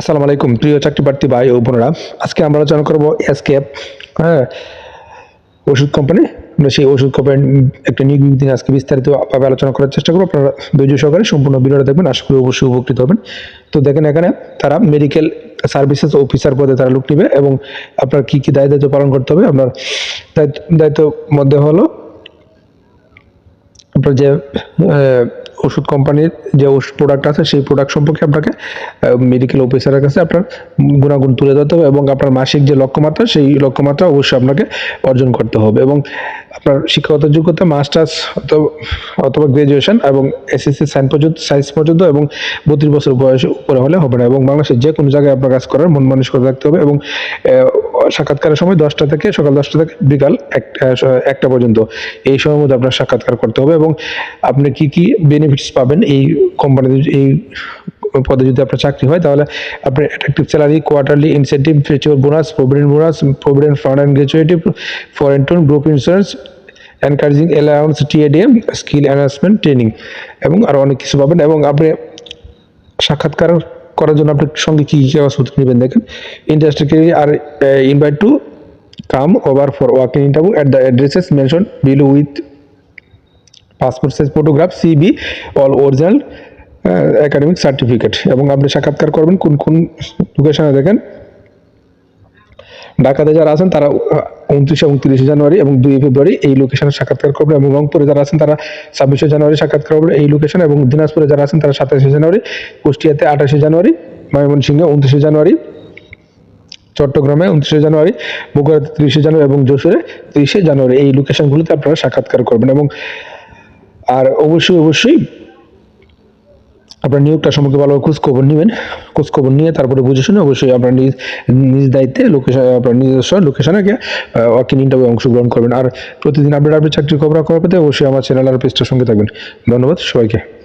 আসসালামু আলাইকুম, প্রিয় চাকরি প্রার্থী ভাই ও বোনেরা। আজকে আমরা আলোচনা করব এসকেপ হ্যাঁ? ওষুধ কোম্পানি। আমরা সেই ওষুধ কোম্পানি একটা নিয়োগ নিয়ে আজকে বিস্তারিতভাবে আলোচনা করার চেষ্টা করব। আপনারা ধৈর্য সহকারে সম্পূর্ণ ভিডিওটা দেখবেন, আশা করি অবশ্যই উপকৃত হবেন। তো দেখেন এখানে তারা মেডিকেল সার্ভিসেস অফিসার পদে তারা লোক নেবে এবং আপনার কী কী দায় দায়িত্ব পালন করতে হবে, আপনার দায়িত্ব মধ্যে হলো আপনার যে ওষুধ কোম্পানির যে ওষুধ প্রোডাক্ট আছে, সেই প্রোডাক্ট সম্পর্কে আপনাকে মেডিকেল অফিসারের কাছে আপনার গুণাগুণ তুলে ধরতে হবে এবং আপনার মাসিক যে লক্ষ্যমাত্রা, সেই লক্ষ্যমাত্রা অবশ্যই আপনাকে অর্জন করতে হবে এবং আপনার শিক্ষাগত যোগ্যতা মাস্টার্স অথবা গ্রাজুয়েশন এবং এসএসসি সাইন পর্যন্ত সাইন্স পর্যন্ত এবং বত্রিশ বছর বয়স উপরে হলে হবে না এবং বাংলাদেশের যে কোনো জায়গায় আপনার কাজ করার মন মানুষ করে রাখতে হবে এবং সাক্ষাৎকারের সময় দশটা থেকে, সকাল দশটা থেকে বিকাল একটা পর্যন্ত এই সময়ের মধ্যে আপনার সাক্ষাৎকার করতে হবে এবং আপনি কি কি বেনিফিটস পাবেন এই কোম্পানিতে এই পদে যদি আপনার চাকরি হয়, তাহলে আপনি attractive salary quarterly incentive future bonus provident bonus provident fund and gratuity foreign tour group insurance encouraging allowance TADM skill enhancement training এবং আরও অনেক কিছু পাবেন এবং আপনি সাক্ষাৎকার করার জন্য আপনার সঙ্গে কী কী কাগজপত্র নেবেন দেখেন। Interested are invite to come over for walking interview at the addresses mention below with passport size photograph CV all original academic certificate এবং আপনি সাক্ষাৎকার করবেন কোন কোন লোকেশনে দেখেন। ঢাকাতে যারা আছেন তারা উনত্রিশে এবং তিরিশে জানুয়ারি এবং দুই ফেব্রুয়ারি এই লোকেশনে সাক্ষাৎকার করবেন এবং রংপুরে যারা আছেন তারা ছাব্বিশে জানুয়ারি সাক্ষাৎকার করবেন এই লোকেশনে এবং দিনাজপুরে যারা আছেন তারা সাতাশে জানুয়ারি, কুষ্টিয়াতে আঠাশে জানুয়ারি, ময়মনসিংহে উনত্রিশে জানুয়ারি, চট্টগ্রামে উনত্রিশে জানুয়ারি, বগুড়াতে তিরিশে জানুয়ারি এবং যশোরে তিরিশে জানুয়ারি এই লোকেশনগুলোতে আপনারা সাক্ষাৎকার করবেন এবং আর অবশ্যই অবশ্যই আপনার নিয়োগটা সম্পর্কে ভালো খোঁজখবর নেবেন। খোঁজখবর নিয়ে তারপরে বুঝে শুনে অবশ্যই আপনার নিজ নিজ দায়িত্বে লোকেশন আপনার নিজস্ব লোকেশনে গিয়ে ওয়ার্কিং ইন্টারভিউ অংশগ্রহণ করবেন। আর প্রতিদিন আপডেট আপডেট চাকরির খবর খবর পেতে অবশ্যই আমার চ্যানেল আর পেজটার সঙ্গে থাকবেন। ধন্যবাদ সবাইকে।